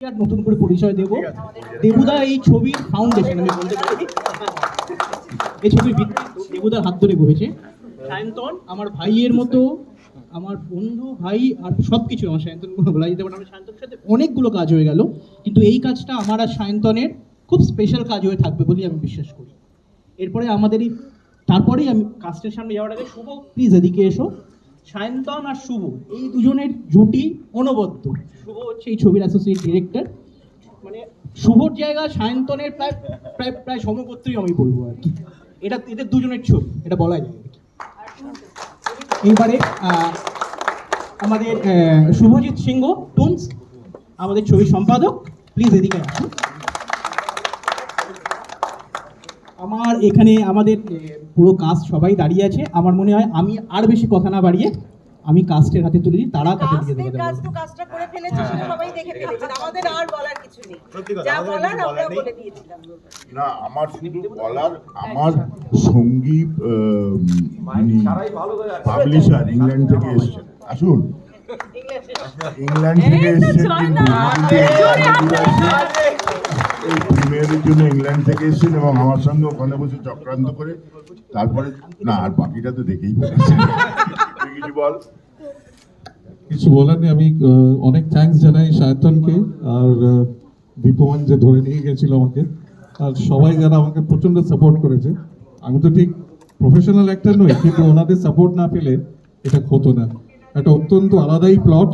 নতুন করে পরিচয় দেব। দেবুদা এই ছবির ফাউন্ডেশন আমি বলতে পারি। এই ছবির ভিত্তি দেবুদার হাত ধরে বসেছে। সায়ন্তন, আমার ভাইয়ের মতো, আমার বন্ধু, ভাই আর সব কিছু আমার সায়ন্তন বলা যেতে পারে। আমার সায়ন্তনের সাথে অনেকগুলো কাজ হয়ে গেল। কিন্তু এই কাজটা আমার আর সায়ন্তনের খুব স্পেশাল কাজ হয়ে থাকবে বলে আমি বিশ্বাস করি। এরপরে আমাদের এই তারপরেই আমি কাস্টের সামনে যাওয়ার আগে শুভ প্লিজ এদিকে এসো। সায়ন্তন আর শুভ, এই দুজনের জুটি অনবদ্য। শুভ হচ্ছে এই ছবির অ্যাসোসিয়েট ডিরেক্টর মানে শুভর জায়গা সায়ন্তনের প্রায় প্রায় প্রায় সমগোত্রী আমি বলব আর কি। এটা এদের দুজনের ছবি, এটা বলা যায় এইবারে আমাদের শুভজিৎ সিংহ, টুনস, আমাদের ছবির সম্পাদক। প্লিজ এদিকে আসুন। আমার এখানে আমাদের পুরো কাস্ট সবাই দাঁড়িয়ে আছে। আমার মনে হয় আমি আর বেশি কথা না বাড়িয়ে আমি কাস্টের হাতে তুলে দিই তারা তাদের দিকে কাস্টের কাজ দেবো তো কাজটা করে ফেলেছে সেটা সবাই দেখে ফেলেছেন আমাদের আর বলার কিছু নেই। কথা, যা আমাদের বলার আমরা বলে দিয়েছিলাম। না আমার শুধু বলার আমার সংগীত পাবলিশার ইংল্যান্ড থেকে এসছেন। আসুন। ইংল্যান্ড থেকে এই প্রিমিয়ারের জন্য ইংল্যান্ড থেকে এসছেন এবং আমার সঙ্গে ওখানে বসে চক্রান্ত করে তারপরে না আর বাকিটা তো দেখেই কিছু বল। কিছু বলার নেই আমি অনেক থ্যাঙ্কস জানাই সায়তনকে আর দীপমান যে ধরে নিয়ে গেছিল আমাকে আর সবাই যারা আমাকে প্রচণ্ড সাপোর্ট করেছে। আমি তো ঠিক প্রফেশনাল অ্যাক্টর নই কিন্তু ওনাদের সাপোর্ট না পেলে এটা হতো না। একটা অত্যন্ত আলাদাই প্লট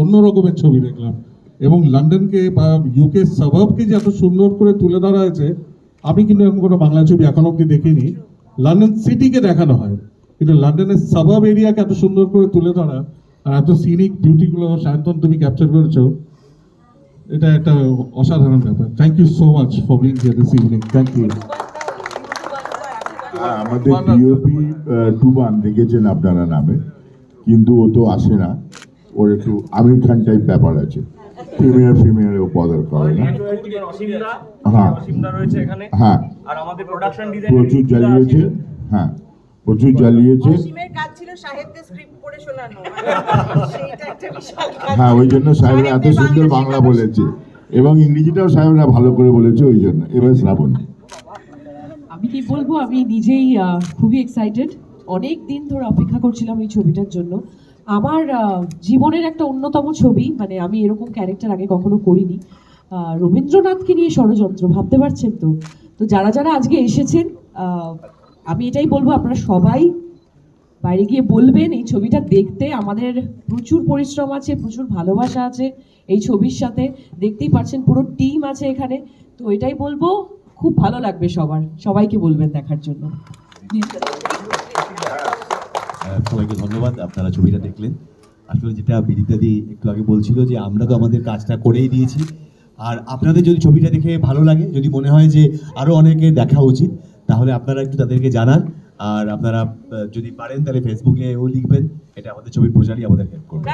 অন্য রকমের ছবি দেখলাম। এবং লন্ডনকে বা ইউকে সাবাবকে যে এত সুন্দর করে তুলে ধরা হয়েছে, আমি কিন্তু এরকম কোনো বাংলা ছবি এখন অব্দি দেখিনি। লন্ডন সিটিকে দেখানো হয়, কিন্তু লন্ডনের সাবাব এরিয়াকে এত সুন্দর করে তুলে ধরা আর এত সিনিক বিউটিগুলো সায়ন্তন তুমি ক্যাপচার করেছ, এটা একটা অসাধারণ ব্যাপার। Thank you so much for being here this evening thank you আমাদের ডিওপি টুবান দেখেছেন আপনারা নামে, কিন্তু ও তো আসে না। ওর একটু আমির খান টাইপ ব্যাপার আছে। প্রিমিয়ার ফিমিয়ারে ও পদার করে না। হ্যাঁ। অসীমদা রয়েছে এখানে। হ্যাঁ। আর আমাদের প্রোডাকশন ডিজাইন প্রচুর জ্বালিয়েছে। হ্যাঁ প্রচুর জ্বালিয়েছে। অসীমের কাজ ছিল সাহেবদের স্ক্রিপ্ট পড়ে শোনানো। সেইটা একটা বিশাল কাজ। হ্যাঁ ওই জন্য সাহেবরা এত সুন্দর বাংলা বলেছে। এবং ইংরেজিটাও সাহেবরা ভালো করে বলেছে ওই জন্য। এবার শ্রাবণ। আমি কি বলব? আমি নিজেই আহ, খুবই এক্সাইটেড অনেক দিন ধরে অপেক্ষা করছিলাম এই ছবিটার জন্য। আমার জীবনের একটা অন্যতম ছবি মানে আমি এরকম ক্যারেক্টার আগে কখনো করিনি। রবীন্দ্রনাথকে নিয়ে ষড়যন্ত্র, ভাবতে পারছেন তো? তো যারা যারা আজকে এসেছেন আমি এটাই বলব, আপনারা সবাই বাইরে গিয়ে বলবেন এই ছবিটা দেখতে। আমাদের প্রচুর পরিশ্রম আছে, প্রচুর ভালোবাসা আছে এই ছবির সাথে। দেখতেই পাচ্ছেন পুরো টিম আছে এখানে। তো এটাই বলব, খুব ভালো লাগবে সবার। সবাইকে বলবেন দেখার জন্য। সবাইকে ধন্যবাদ আপনারা ছবিটা দেখলেন। আসলে যেটা বিদিতাদি একটু আগে বলছিল যে আমরা তো আমাদের কাজটা করেই দিয়েছি। আর আপনাদের যদি ছবিটা দেখে ভালো লাগে যদি মনে হয় যে আরও অনেকে দেখা উচিত তাহলে আপনারা একটু তাদেরকে জানান। আর আপনারা যদি পারেন তাহলে ফেসবুকেও লিখবেন। এটা আমাদের ছবির প্রচারই আমাদের হেল্প করবে.